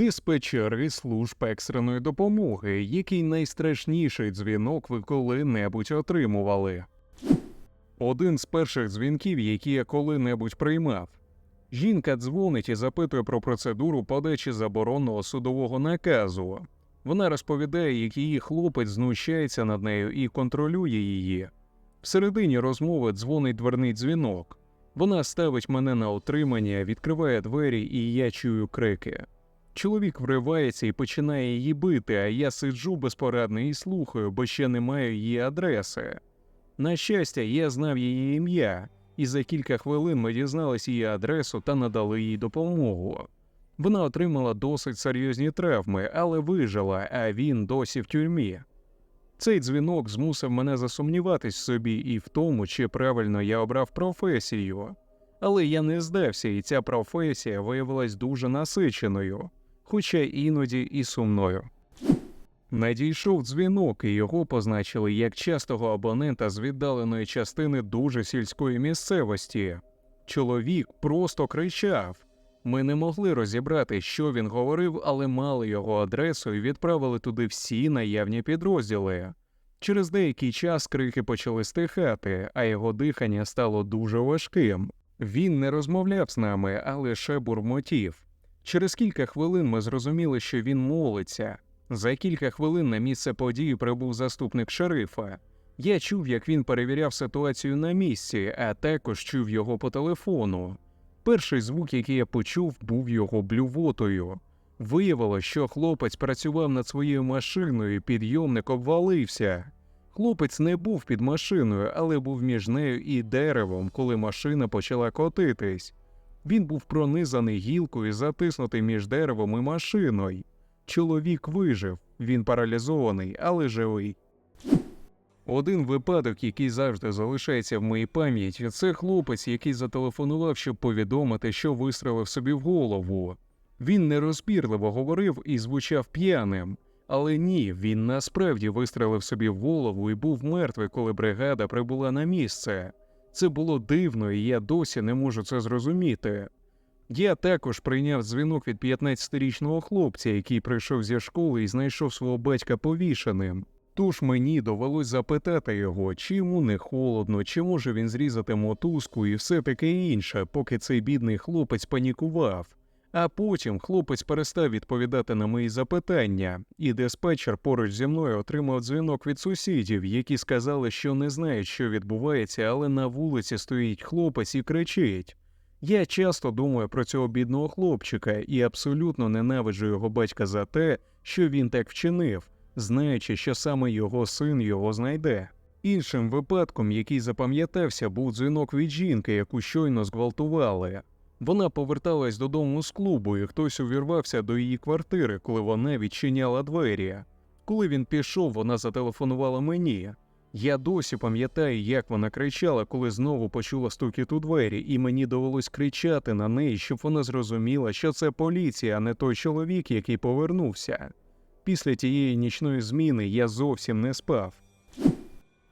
Диспетчери служб екстреної допомоги, який найстрашніший дзвінок ви коли-небудь отримували. Один з перших дзвінків, які я коли-небудь приймав. Жінка дзвонить і запитує про процедуру подачі заборонного судового наказу. Вона розповідає, як її хлопець знущається над нею і контролює її. Всередині розмови дзвонить дверний дзвінок. Вона ставить мене на утримання, відкриває двері, і я чую крики. Чоловік вривається і починає її бити, а я сиджу безпорадний і слухаю, бо ще не маю її адреси. На щастя, я знав її ім'я, і за кілька хвилин ми дізналися її адресу та надали їй допомогу. Вона отримала досить серйозні травми, але вижила, а він досі в тюрмі. Цей дзвінок змусив мене засумніватись в собі і в тому, чи правильно я обрав професію. Але я не здався, і ця професія виявилась дуже насиченою, хоча іноді і сумною. Надійшов дзвінок, і його позначили як частого абонента з віддаленої частини дуже сільської місцевості. Чоловік просто кричав. Ми не могли розібрати, що він говорив, але мали його адресу і відправили туди всі наявні підрозділи. Через деякий час крики почали стихати, а його дихання стало дуже важким. Він не розмовляв з нами, а лише бурмотів. Через кілька хвилин ми зрозуміли, що він молиться. За кілька хвилин на місце події прибув заступник шерифа. Я чув, як він перевіряв ситуацію на місці, а також чув його по телефону. Перший звук, який я почув, був його блювотою. Виявилось, що хлопець працював над своєю машиною, і підйомник обвалився. Хлопець не був під машиною, але був між нею і деревом, коли машина почала котитись. Він був пронизаний гілкою, затиснутий між деревом і машиною. Чоловік вижив, він паралізований, але живий. Один випадок, який завжди залишається в моїй пам'яті, це хлопець, який зателефонував, щоб повідомити, що вистрелив собі в голову. Він нерозбірливо говорив і звучав п'яним, але ні, він насправді вистрелив собі в голову і був мертвий, коли бригада прибула на місце. Це було дивно, і я досі не можу це зрозуміти. Я також прийняв дзвінок від 15-річного хлопця, який прийшов зі школи і знайшов свого батька повішеним. Тож мені довелось запитати його, чи йому не холодно, чи може він зрізати мотузку і все таке інше, поки цей бідний хлопець панікував. А потім хлопець перестав відповідати на мої запитання, і диспетчер поруч зі мною отримав дзвінок від сусідів, які сказали, що не знають, що відбувається, але на вулиці стоїть хлопець і кричить. Я часто думаю про цього бідного хлопчика і абсолютно ненавиджу його батька за те, що він так вчинив, знаючи, що саме його син його знайде. Іншим випадком, який запам'ятався, був дзвінок від жінки, яку щойно зґвалтували. Вона поверталась додому з клубу, і хтось увірвався до її квартири, коли вона відчиняла двері. Коли він пішов, вона зателефонувала мені. Я досі пам'ятаю, як вона кричала, коли знову почула стукіт у двері, і мені довелось кричати на неї, щоб вона зрозуміла, що це поліція, а не той чоловік, який повернувся. Після тієї нічної зміни я зовсім не спав.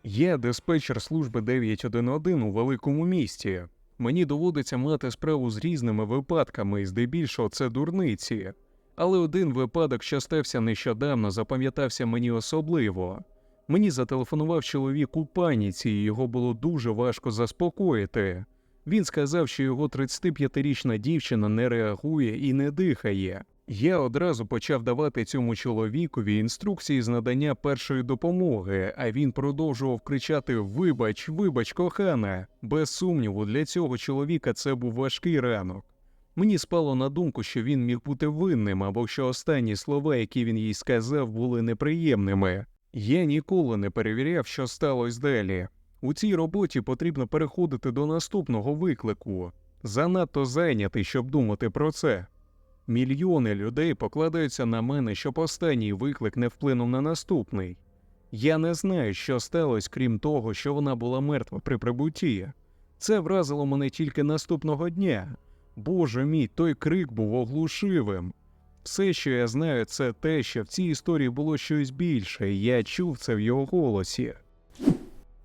Я диспетчер служби 911 у великому місті. Мені доводиться мати справу з різними випадками, і здебільшого це дурниці. Але один випадок, що стався нещодавно, запам'ятався мені особливо. Мені зателефонував чоловік у паніці, і його було дуже важко заспокоїти. Він сказав, що його 35-річна дівчина не реагує і не дихає. Я одразу почав давати цьому чоловікові інструкції з надання першої допомоги, а він продовжував кричати Вибач, вибач, кохана. Без сумніву, для цього чоловіка це був важкий ранок. Мені спало на думку, що він міг бути винним, або що останні слова, які він їй сказав, були неприємними. Я ніколи не перевіряв, що сталося далі. У цій роботі потрібно переходити до наступного виклику. Занадто зайнятий, щоб думати про це. Мільйони людей покладаються на мене, щоб останній виклик не вплинув на наступний. Я не знаю, що сталося, крім того, що вона була мертва при прибутті. Це вразило мене тільки наступного дня. Боже мій, той крик був оглушивим. Все, що я знаю, це те, що в цій історії було щось більше, і я чув це в його голосі.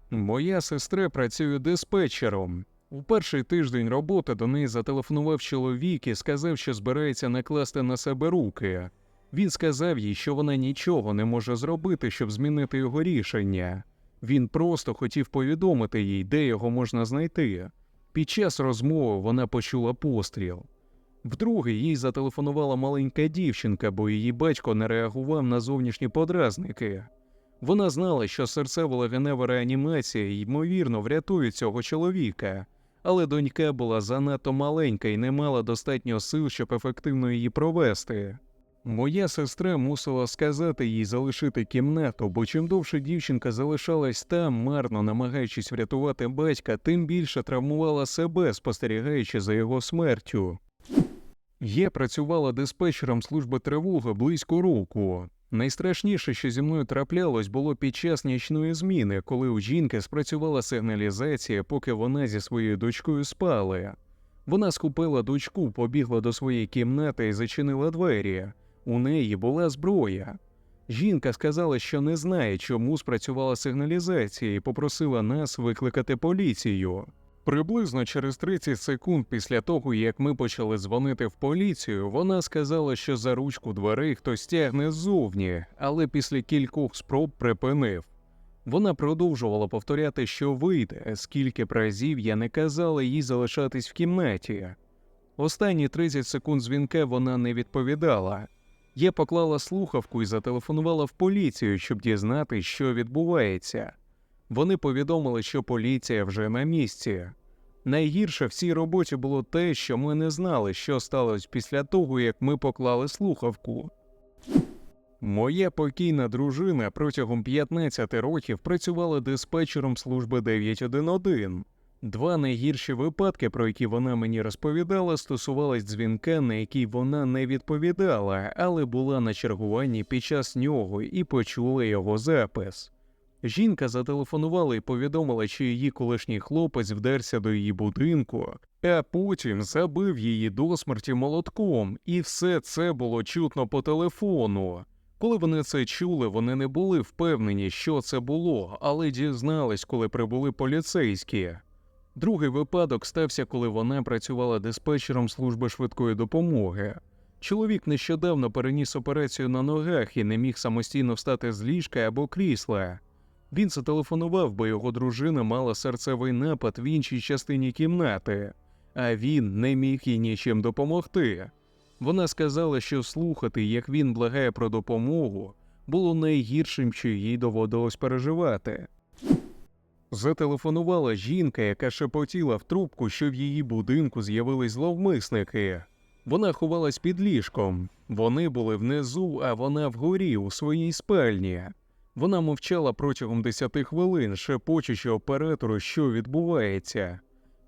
Моя сестра працює диспетчером. У перший тиждень роботи до неї зателефонував чоловік і сказав, що збирається накласти на себе руки. Він сказав їй, що вона нічого не може зробити, щоб змінити його рішення. Він просто хотів повідомити їй, де його можна знайти. Під час розмови вона почула постріл. Вдруге їй зателефонувала маленька дівчинка, бо її батько не реагував на зовнішні подразники. Вона знала, що серцево-легенева реанімація ймовірно врятує цього чоловіка, але донька була занадто маленька і не мала достатньо сил, щоб ефективно її провести. Моя сестра мусила сказати їй залишити кімнату, бо чим довше дівчинка залишалась там, марно намагаючись врятувати батька, тим більше травмувала себе, спостерігаючи за його смертю. Я працювала диспетчером служби тривоги близько року. Найстрашніше, що зі мною траплялось, було під час нічної зміни, коли у жінки спрацювала сигналізація, поки вона зі своєю дочкою спали. Вона скупила дочку, побігла до своєї кімнати і зачинила двері. У неї була зброя. Жінка сказала, що не знає, чому спрацювала сигналізація, і попросила нас викликати поліцію. Приблизно через 30 секунд після того, як ми почали дзвонити в поліцію, вона сказала, що за ручку дверей хтось тягне ззовні, але після кількох спроб припинив. Вона продовжувала повторяти, що вийде, скільки б разів я не казала їй залишатись в кімнаті. Останні 30 секунд дзвінка вона не відповідала. Я поклала слухавку і зателефонувала в поліцію, щоб дізнатися, що відбувається. Вони повідомили, що поліція вже на місці. Найгірше в цій роботі було те, що ми не знали, що сталося після того, як ми поклали слухавку. Моя покійна дружина протягом 15 років працювала диспетчером служби 911. Два найгірші випадки, про які вона мені розповідала, стосувались дзвінка, на який вона не відповідала, але була на чергуванні під час нього і почула його запис. Жінка зателефонувала і повідомила, що її колишній хлопець вдерся до її будинку, а потім забив її до смерті молотком, і все це було чутно по телефону. Коли вони це чули, вони не були впевнені, що це було, але дізнались, коли прибули поліцейські. Другий випадок стався, коли вона працювала диспетчером служби швидкої допомоги. Чоловік нещодавно переніс операцію на ногах і не міг самостійно встати з ліжка або крісла. Він зателефонував, бо його дружина мала серцевий напад в іншій частині кімнати, а він не міг їй нічим допомогти. Вона сказала, що слухати, як він благає про допомогу, було найгіршим, що їй доводилось переживати. Зателефонувала жінка, яка шепотіла в трубку, що в її будинку з'явились зловмисники. Вона ховалась під ліжком. Вони були внизу, а вона вгорі у своїй спальні. Вона мовчала протягом 10 хвилин, шепочучи оператору, що відбувається.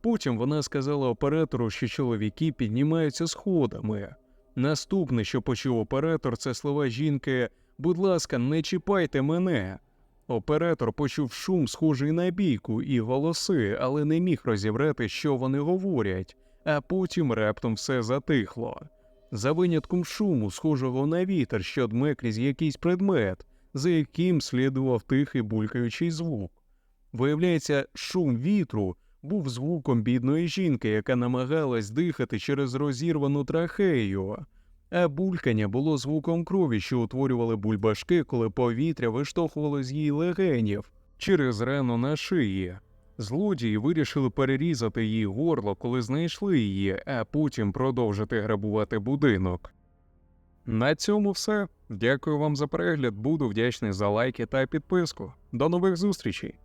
Потім вона сказала оператору, що чоловіки піднімаються сходами. Наступне, що почув оператор, це слова жінки Будь ласка, не чіпайте мене. Оператор почув шум, схожий на бійку, і голоси, але не міг розібрати, що вони говорять, а потім раптом все затихло. За винятком шуму, схожого на вітер, що дме крізь якийсь предмет, за яким слідував тихий булькаючий звук. Виявляється, шум вітру був звуком бідної жінки, яка намагалась дихати через розірвану трахею, а булькання було звуком крові, що утворювали бульбашки, коли повітря виштовхувало з її легенів через рану на шиї. Злодії вирішили перерізати її горло, коли знайшли її, а потім продовжити грабувати будинок. На цьому все. Дякую вам за перегляд. Буду вдячний за лайки та підписку. До нових зустрічей!